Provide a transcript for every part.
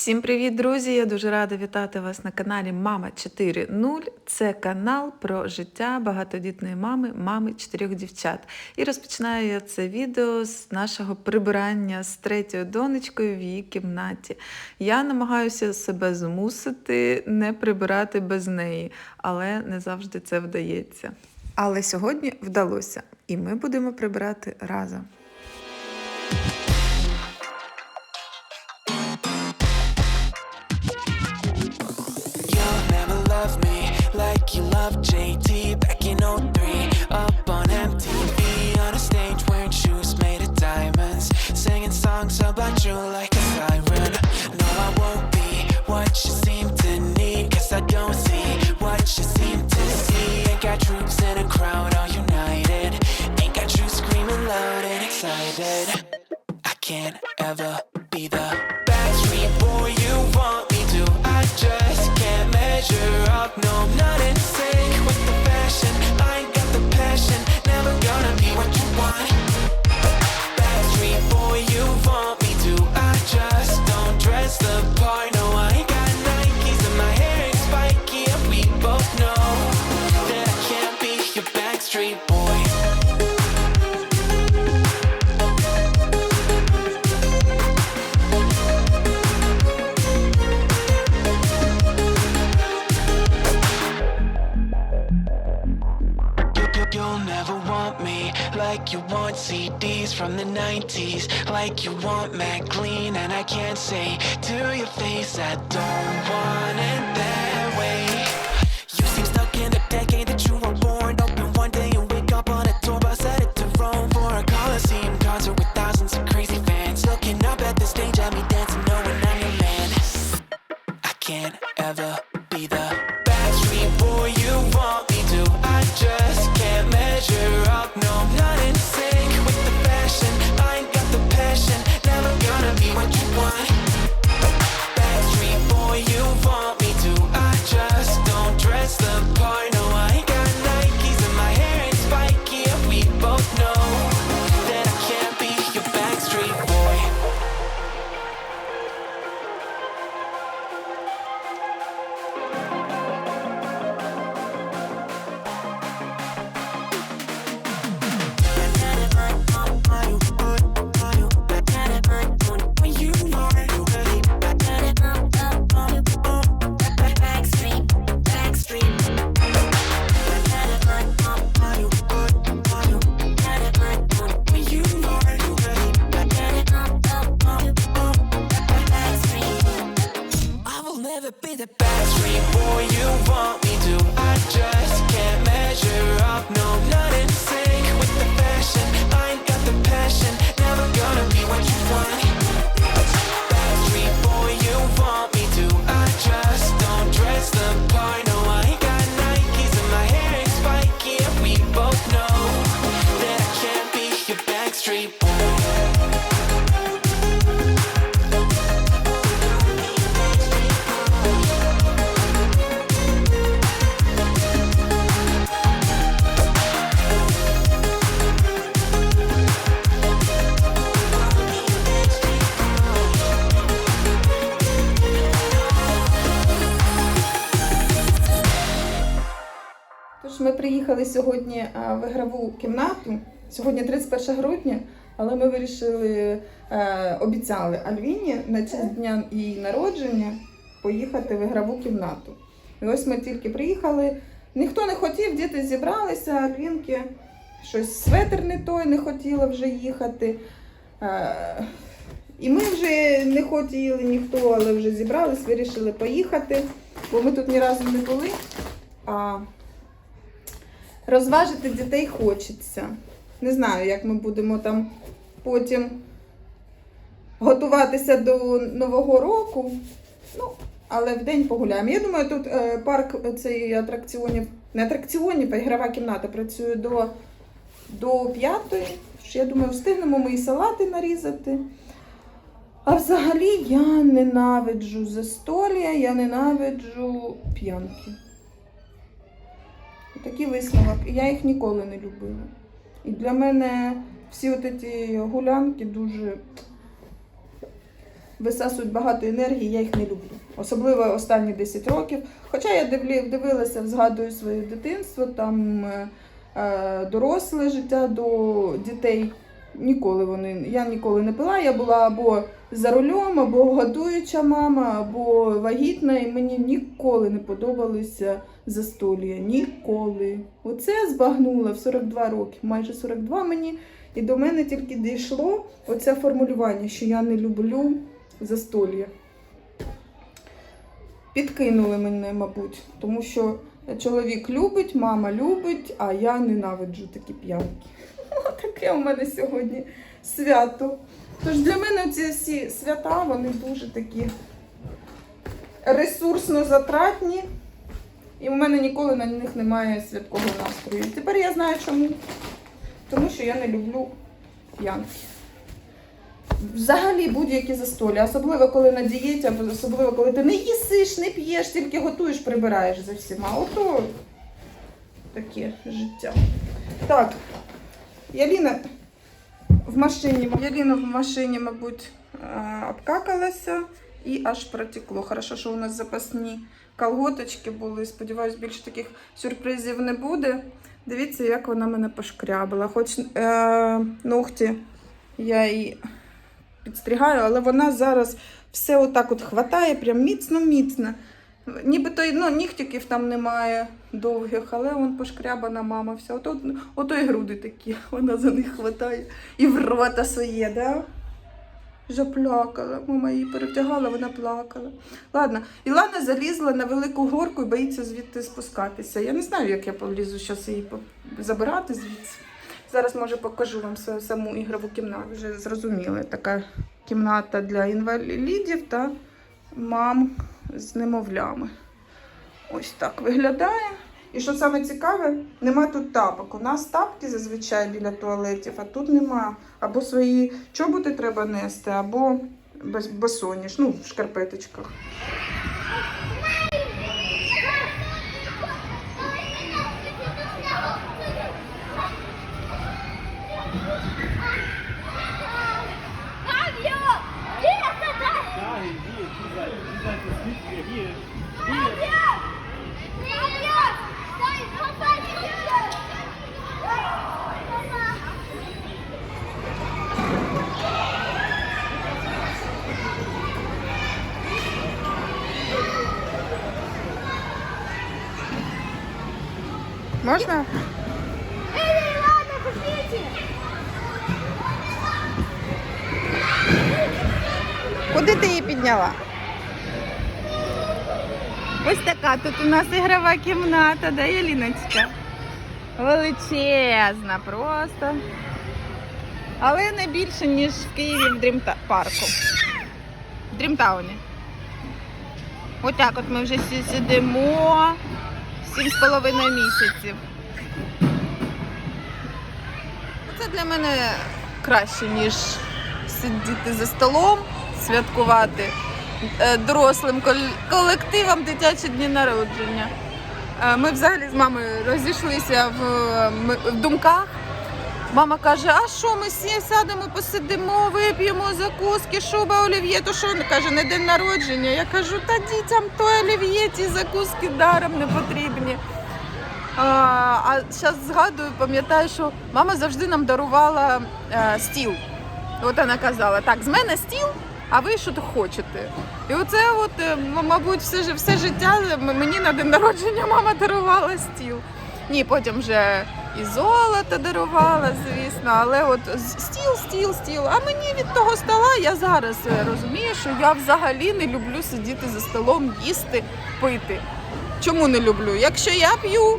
Всім привіт, друзі! Я дуже рада вітати вас на каналі Мама 4.0. Це канал про життя багатодітної мами, мами чотирьох дівчат. І розпочинаю я це відео з нашого прибирання з третьою донечкою в її кімнаті. Я намагаюся себе змусити не прибирати без неї, але не завжди це вдається. Але сьогодні вдалося, і ми будемо прибирати разом. forever. You'll never want me like you want CDs from the 90s, like you want Mac Clean, and I can't say to your face I don't want it that в ігрову кімнату. Сьогодні 31 грудня, але ми вирішили, е, обіцяли Альвіні на честь дня її народження поїхати в ігрову кімнату. І ось ми тільки приїхали. Ніхто не хотів, діти зібралися, Альвінки щось светр не той не хотіла вже їхати. Е, і ми вже не хотіли ніхто, але вже зібрались, вирішили поїхати, бо ми тут ні разу не були. А розважити дітей хочеться. Не знаю, як ми будемо там потім готуватися до Нового року. Ну, але в день погуляємо. Я думаю, тут е, парк цей атракціонів, не атракціонів, а ігрова кімната працює до, до п'ятої. Я думаю, встигнемо і салати нарізати. А взагалі я ненавиджу застолія, я ненавиджу п'янки. Такий висновок. І Я їх ніколи не любила. І для мене всі ці гулянки дуже висасують багато енергії, я їх не люблю. Особливо останні 10 років. Хоча я дивилася, згадую своє дитинство, там е, е, доросле життя до дітей. Ніколи вони, я ніколи не пила, я була або за рулем, або годуюча мама, або вагітна, і мені ніколи не подобалися застолія. Ніколи. Оце збагнула в 42 роки, майже 42 мені. І до мене тільки дійшло оце формулювання, що я не люблю застолля. Підкинули мене, мабуть, тому що чоловік любить, мама любить, а я ненавиджу такі п'янки. Таке у мене сьогодні свято. Тож для мене ці всі свята, вони дуже такі ресурсно затратні. І в мене ніколи на них немає святкового настрою. Тепер я знаю чому. Тому що я не люблю п'янки. Взагалі будь-які застолі, особливо коли на дієті, особливо коли ти не їсиш, не п'єш, тільки готуєш, прибираєш за всіма. Ото таке життя. Так, Яліна в машині, Яліна в машині, мабуть, е, обкакалася і аж протекло. Хорошо, що у нас запасні колготочки були. Сподіваюсь, більше таких сюрпризів не буде. Дивіться, як вона мене пошкрябила. Хоч е, ногті я її підстригаю, але вона зараз все отак от хватає, прям міцно-міцно. Нібито ну, нігтиків там немає довгих, але он пошкрябана мама вся. Ото, ото і груди такі, вона за них хватає. І в рота своє, да? Заплакала. Мама її перевтягала, вона плакала. Ладно, Ілана залізла на велику горку і боїться звідти спускатися. Я не знаю, як я полізу зараз її забирати звідси. Зараз, може, покажу вам саму ігрову кімнату. Вже зрозуміли, така кімната для інвалідів та мам з немовлями. Ось так виглядає. І що саме цікаве, нема тут тапок. У нас тапки зазвичай біля туалетів, а тут нема. Або свої чоботи треба нести, або без босоніж, ну, в шкарпеточках. Можна? Эй, ладно, пустите! Куди ти її підняла? Ось така тут у нас ігрова кімната, да, Яліночка? Величезна просто. Але не більше, ніж в Києві в Дрімпарку. В Дрімтауні. Отак от ми вже сидимо сім з половиною місяців. Це для мене краще, ніж сидіти за столом, святкувати е, дорослим кол- колективом дитячі дні народження. Е, Ми взагалі з мамою розійшлися в, е, думках. Мама каже: а що ми всі сядемо, посидимо, вип'ємо закуски, шуба олів'є, то що каже, не день народження. Я кажу, та дітям то олів'є, ті закуски даром не потрібні. А, а зараз згадую, пам'ятаю, що мама завжди нам дарувала е, стіл. От вона казала, так, з мене стіл, а ви що то хочете. І оце, от, е, мабуть, все, все життя мені на день народження мама дарувала стіл. Ні, потім вже і золото дарувала, звісно, але от стіл, стіл, стіл. А мені від того стола я зараз е, розумію, що я взагалі не люблю сидіти за столом, їсти, пити. Чому не люблю? Якщо я п'ю,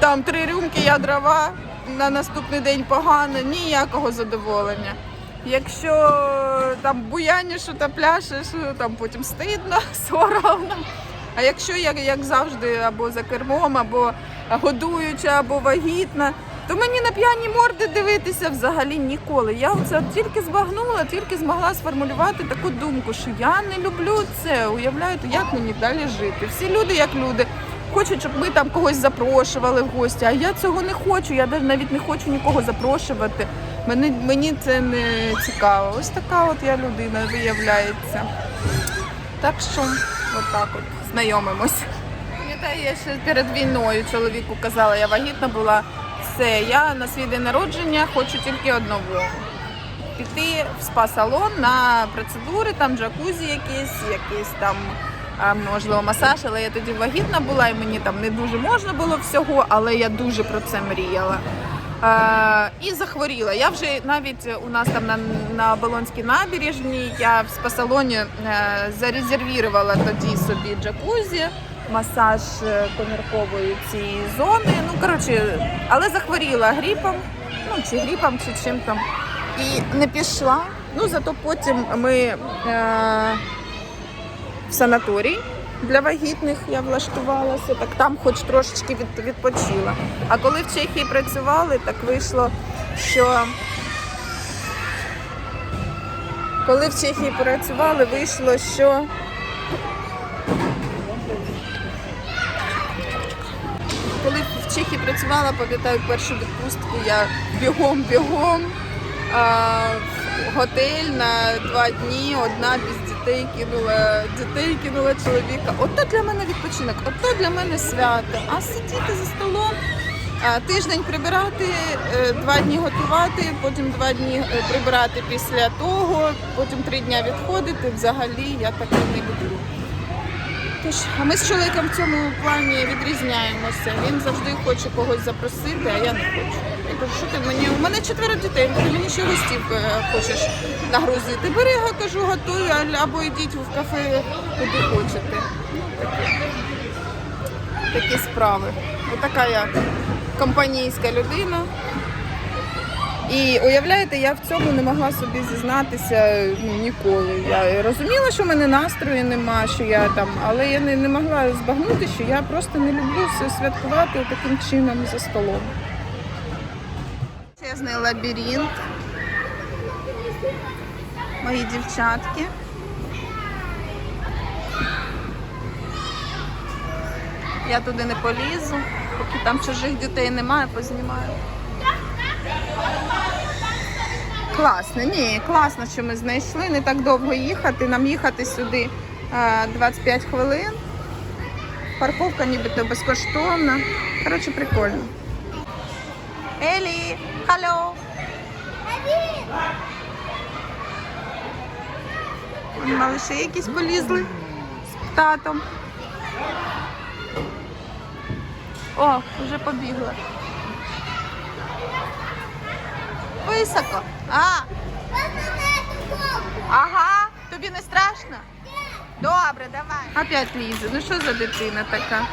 там три рюмки, я дрова, на наступний день погано, ніякого задоволення. Якщо там буяниш та пляшеш, там потім стидно, соромно. А якщо я, як завжди, або за кермом, або годуюча, або вагітна, то мені на п'яні морди дивитися взагалі ніколи. Я це тільки збагнула, тільки змогла сформулювати таку думку, що я не люблю це. Уявляєте, як мені далі жити? Всі люди як люди. Хочуть, щоб ми там когось запрошували в гості, а я цього не хочу. Я навіть не хочу нікого запрошувати. Мені, мені це не цікаво. Ось така от я людина виявляється. Так що, отак от, знайомимось. Пам'ятаю, я ще перед війною чоловіку казала, я вагітна була. Все, я на свій день народження хочу тільки одного. Піти в спа-салон на процедури, там джакузі якісь, якийсь там, можливо, масаж, але я тоді вагітна була і мені там не дуже можна було всього, але я дуже про це мріяла. Е, і захворіла. Я вже навіть у нас там на, на Болонській набережній, я в спа-салоні е, зарезервірувала тоді собі джакузі, масаж е, коміркової цієї зони. Ну, коротше, але захворіла грипом, ну чи грипом, чи чим там. І не пішла. Ну, зато потім ми е, в санаторій для вагітних я влаштувалася, так там хоч трошечки від, відпочила. А коли в Чехії працювали, так вийшло, що коли в Чехії працювали, вийшло, що коли в Чехії працювала, пам'ятаю першу відпустку, я бігом-бігом готель на два дні, одна без дітей кинула дітей, кинула чоловіка. Ото для мене відпочинок, ото для мене свято. А сидіти за столом, тиждень прибирати, е, два дні готувати, потім два дні е, прибирати після того, потім три дні відходити. Взагалі я таке не люблю. Тож, а ми з чоловіком в цьому плані відрізняємося. Він завжди хоче когось запросити, а я не хочу. Я кажу, що ти мені? У мене четверо дітей, ти мені ще гостів е, хочеш нагрузити. Бери, я кажу, готуй, або йдіть в кафе, куди хочете. Ну, такі справи. Отака я компанійська людина. І уявляєте, я в цьому не могла собі зізнатися ну, ніколи. Я розуміла, що в мене настрою нема, що я там, але я не, не могла збагнути, що я просто не люблю все святкувати таким чином за столом. Чесний лабіринт. Мої дівчатки. Я туди не полізу, поки там чужих дітей немає, познімаю. Класно, ні, класно, що ми знайшли. Не так довго їхати. Нам їхати сюди е, 25 хвилин. Парковка нібито безкоштовна. Коротше, прикольно. Елі, халло! Малиші якісь полізли з татом. О, вже побігла. Високо. А, ага, тобі не страшно? Добре, давай. Опять лізе. Ну що за дитина така?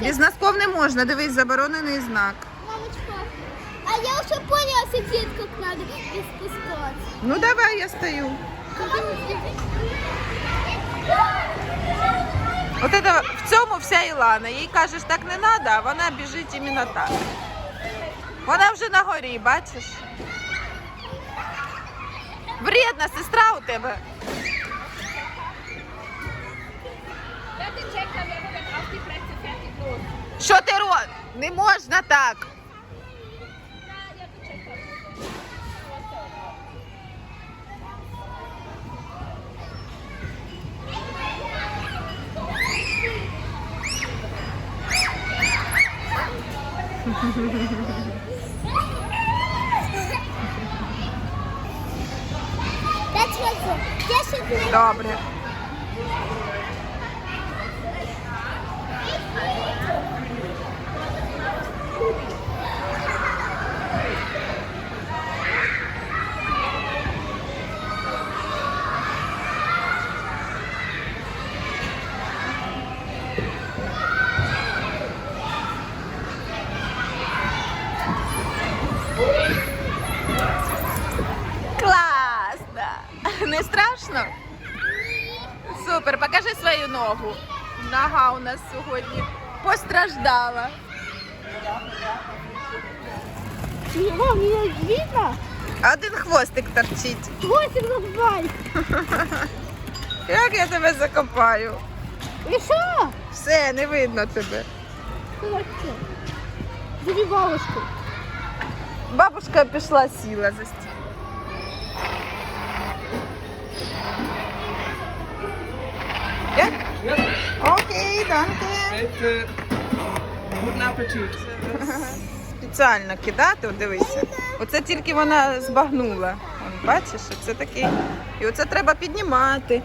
Без носков не можна, дивись, заборонений знак. Мамочка, а я уже поняла как надо без спускаться. Ну давай, я стою. От это, в цьому вся Ілана. Їй кажеш, так не треба, а вона біжить іменно так. Вона вже на горі, бачиш? Вредна сестра у тебе. Що ти робиш? Не можна так. Добре. Класно! Не страшно? Супер, покажи свою ногу. Нога у нас сьогодні постраждала. Мам, меня видно? Один хвостик торчить. На два. Як я тебе закопаю? І що? Все, не видно тебе. Бабушку. Бабушка пішла, сіла за стіл. Окей. Guten Спеціально кидати, от дивися. Оце тільки вона збагнула. От, бачиш, це такий. І оце треба піднімати.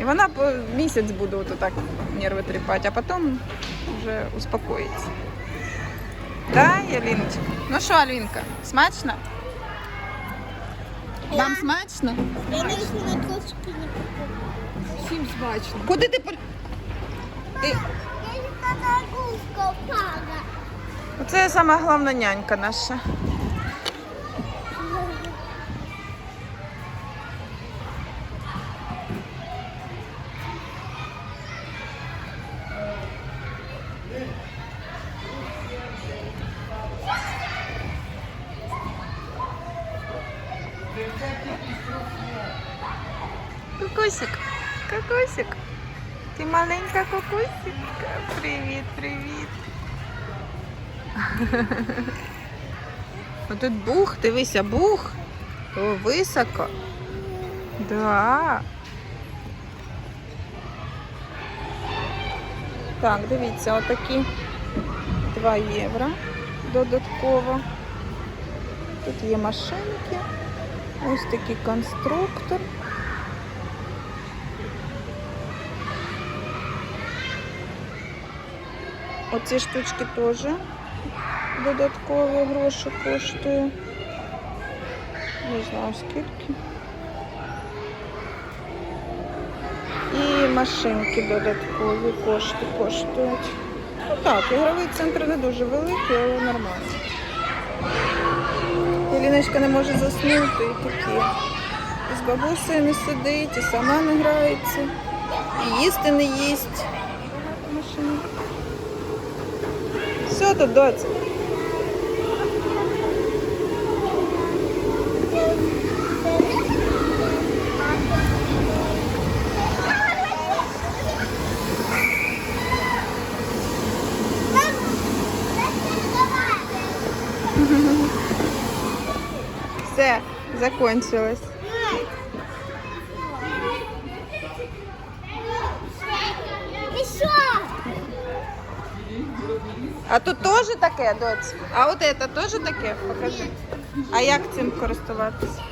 І вона по місяць буде от так нерви тріпати, а потім вже успокоїться. Да, Яліночка? Ну що, Алінка, смачно? Вам смачно? Я навіть на трошки не попала. Всім смачно. Куди ти? пол- Ти... Я на гуска впала. Оце сама головна нянька наша. Кукусик, кукусик. Ти маленька кукусик. Привіт, привіт. Отут бух, дивися, бух. О, високо. Да. Так, дивіться, отакі 2 євро додатково. Тут є машинки. Ось такий конструктор. Оці штучки теж додаткові гроші коштує. Не знаю скільки. І машинки додаткові кошти коштують. Ну так, ігровий центр не дуже великий, але нормально. Еліночка не може заснути і такі. І з бабусею не сидить, і сама не грається, і їсти не їсть. Все тут, доць. Все, закончилось. А тут теж таке, доць? А от це теж таке? Покажи. А як цим користуватися?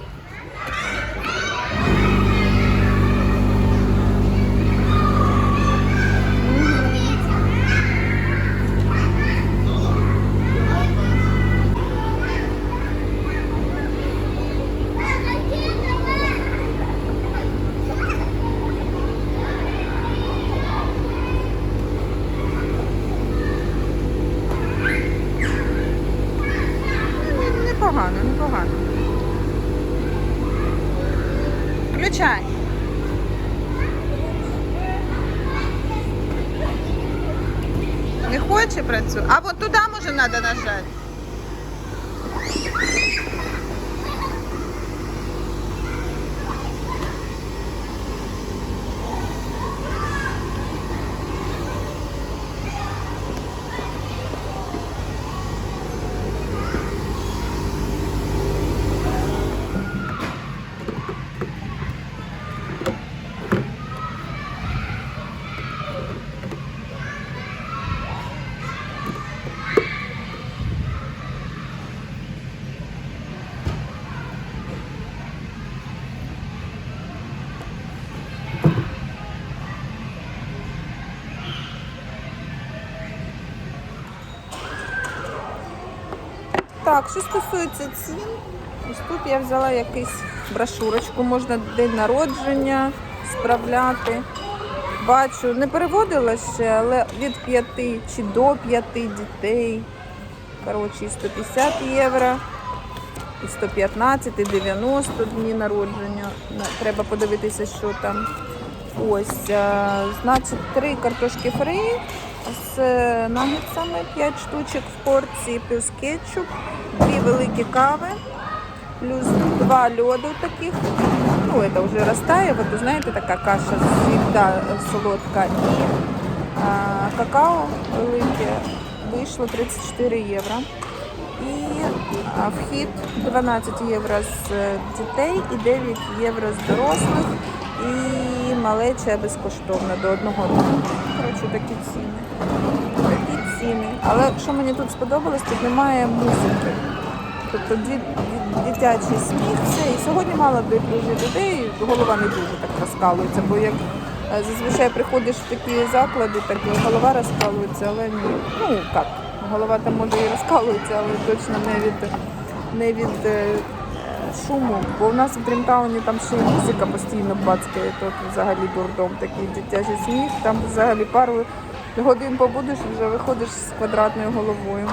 Хоче працювати? Так, що стосується цін, ось тут я взяла якусь брошурочку, можна день народження справляти. Бачу, не переводила ще, але від 5 чи до 5 дітей. Коротше, і 150 євро, і 115, і 90 дні народження. Треба подивитися, що там. Ось, е, значить, три картошки фрі з е, нагетсами, 5 штучок в порції, плюс кетчуп, дві великі кави, плюс два льоду таких. Ну, это уже растает. Вот, знаете, такая каша всегда солодка. І а, какао велике вийшло 34 євро. І а, вхід 12 євро з е, дітей і 9 євро з дорослих. І малеча безкоштовно до одного року. Коротше, такі ціни. Такі ціни. Але що мені тут сподобалось, тут немає музики. Тобто дитячий сміх, все. І сьогодні мало ду- дуже людей, голова не дуже так розкалується, бо як е, зазвичай приходиш в такі заклади, так голова розкалується, але ні. Ну як, голова там може і розкалується, але точно не від, не від е, шуму. Бо в нас в Дрімтауні там ще й музика постійно бацькає, тут взагалі дурдом такий дитячий сміх, там взагалі пару годин побудеш і вже виходиш з квадратною головою.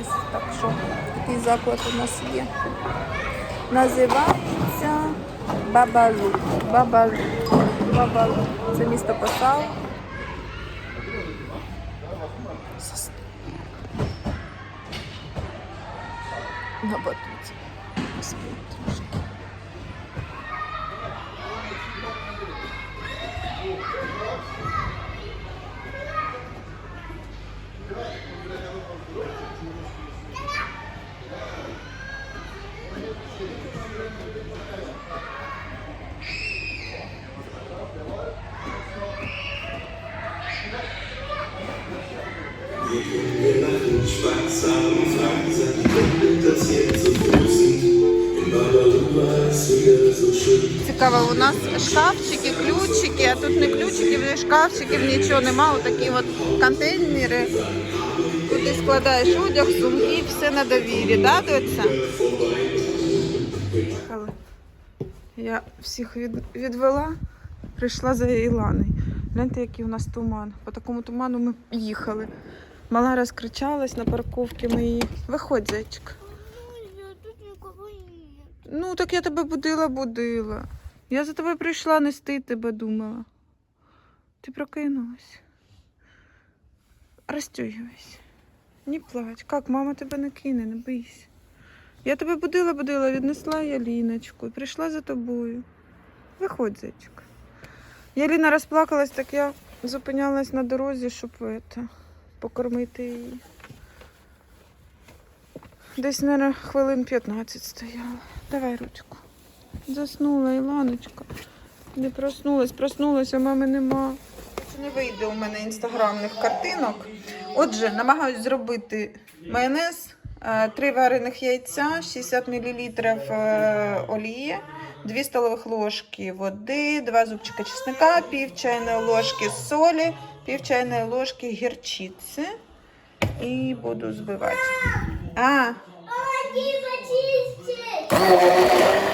Ось так що такий заклад у нас є. Називається Бабалу. Бабалу. Бабалу. Це місто Пасау. На нас шкафчики, ключики, а тут не ключиків, не шкафчиків, нічого нема. Отакі от контейнери. Куди складаєш одяг, сумки, все на довірі, да, доця? Я всіх від, відвела, прийшла за Іланою. Гляньте, який у нас туман. По такому туману ми їхали. Мала розкричалась на парковці ми її. Виходь, зайчик. Ну, так я тебе будила, будила. Я за тобою прийшла нести тебе, думала. Ти прокинулась. Розтюгивайся. Не плач. Как, мама тебе не кине, не бийся. Я тебе будила, будила, віднесла я Ліночку і прийшла за тобою. Виходь, зайчик. Я Ліна розплакалась, так я зупинялась на дорозі, щоб это, покормити її. Десь, мабуть, хвилин 15 стояла. Давай ручку. Заснула Іланочка. Не проснулась, проснулась, а мами нема. Не вийде у мене інстаграмних картинок. Отже, намагаюсь зробити майонез, е, три варених яйця, 60 мл олії, 2 столових ложки води, 2 зубчика чесника, пів чайної ложки солі, пів чайної ложки гірчиці. І буду збивати. А, Помоги почистить!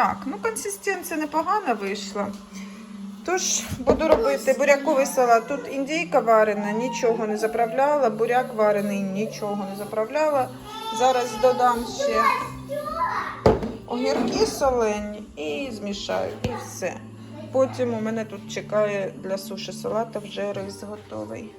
Так, ну консистенція непогана вийшла. Тож буду робити буряковий салат. Тут індійка варена, нічого не заправляла, буряк варений, нічого не заправляла. Зараз додам ще огірки солені і змішаю, і все. Потім у мене тут чекає для суші салата вже рис готовий.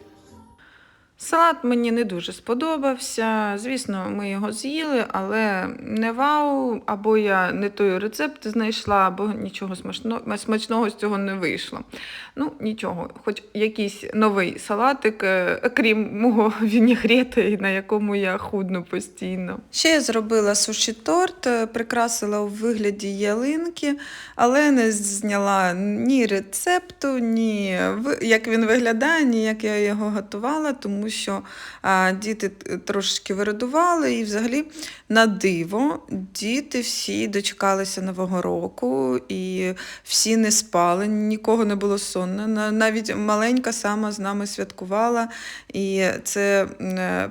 Салат мені не дуже сподобався. Звісно, ми його з'їли, але не вау, або я не той рецепт знайшла, або нічого смачно- смачного з цього не вийшло. Ну, нічого, хоч якийсь новий салатик, е, крім мого вінігрета, на якому я худну постійно. Ще я зробила суші-торт, е, прикрасила у вигляді ялинки, але не зняла ні рецепту, ні як він виглядає, ні як я його готувала, тому що діти трошечки вирадували, і взагалі на диво діти всі дочекалися Нового року, і всі не спали, нікого не було сонно. Навіть маленька сама з нами святкувала. І це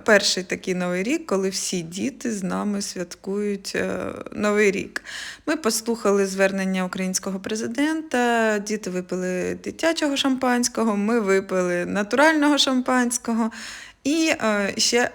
перший такий новий рік, коли всі діти з нами святкують е, Новий рік. Ми послухали звернення українського президента, діти випили дитячого шампанського, ми випили натурального шампанського. І е, ще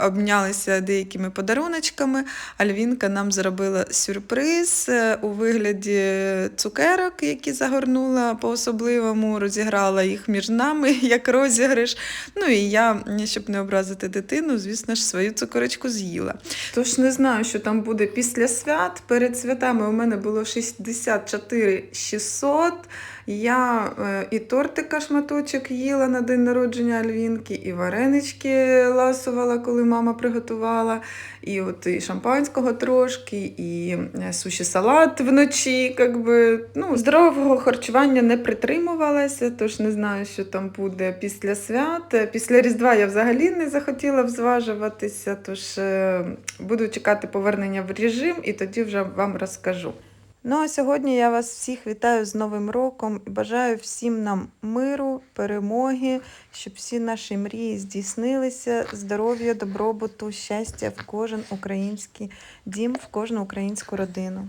обмінялися деякими подаруночками. Альвінка нам зробила сюрприз е, у вигляді цукерок, які загорнула по-особливому, розіграла їх між нами як розіграш. Ну і я, щоб не образити дитину, звісно ж, свою цукерочку з'їла. Тож не знаю, що там буде після свят. Перед святами у мене було 64 600. Я е, і тортика шматочок їла на день народження Альвінки, і варенички ласувала, коли мама приготувала, і от і шампанського трошки, і е, суші салат вночі. Как би, ну, здорового харчування не притримувалася, тож не знаю, що там буде після свят. Е, Після Різдва я взагалі не захотіла взважуватися, тож буду чекати повернення в режим і тоді вже вам розкажу. Ну а сьогодні я вас всіх вітаю з Новим роком і бажаю всім нам миру, перемоги, щоб всі наші мрії здійснилися, здоров'я, добробуту, щастя в кожен український дім, в кожну українську родину.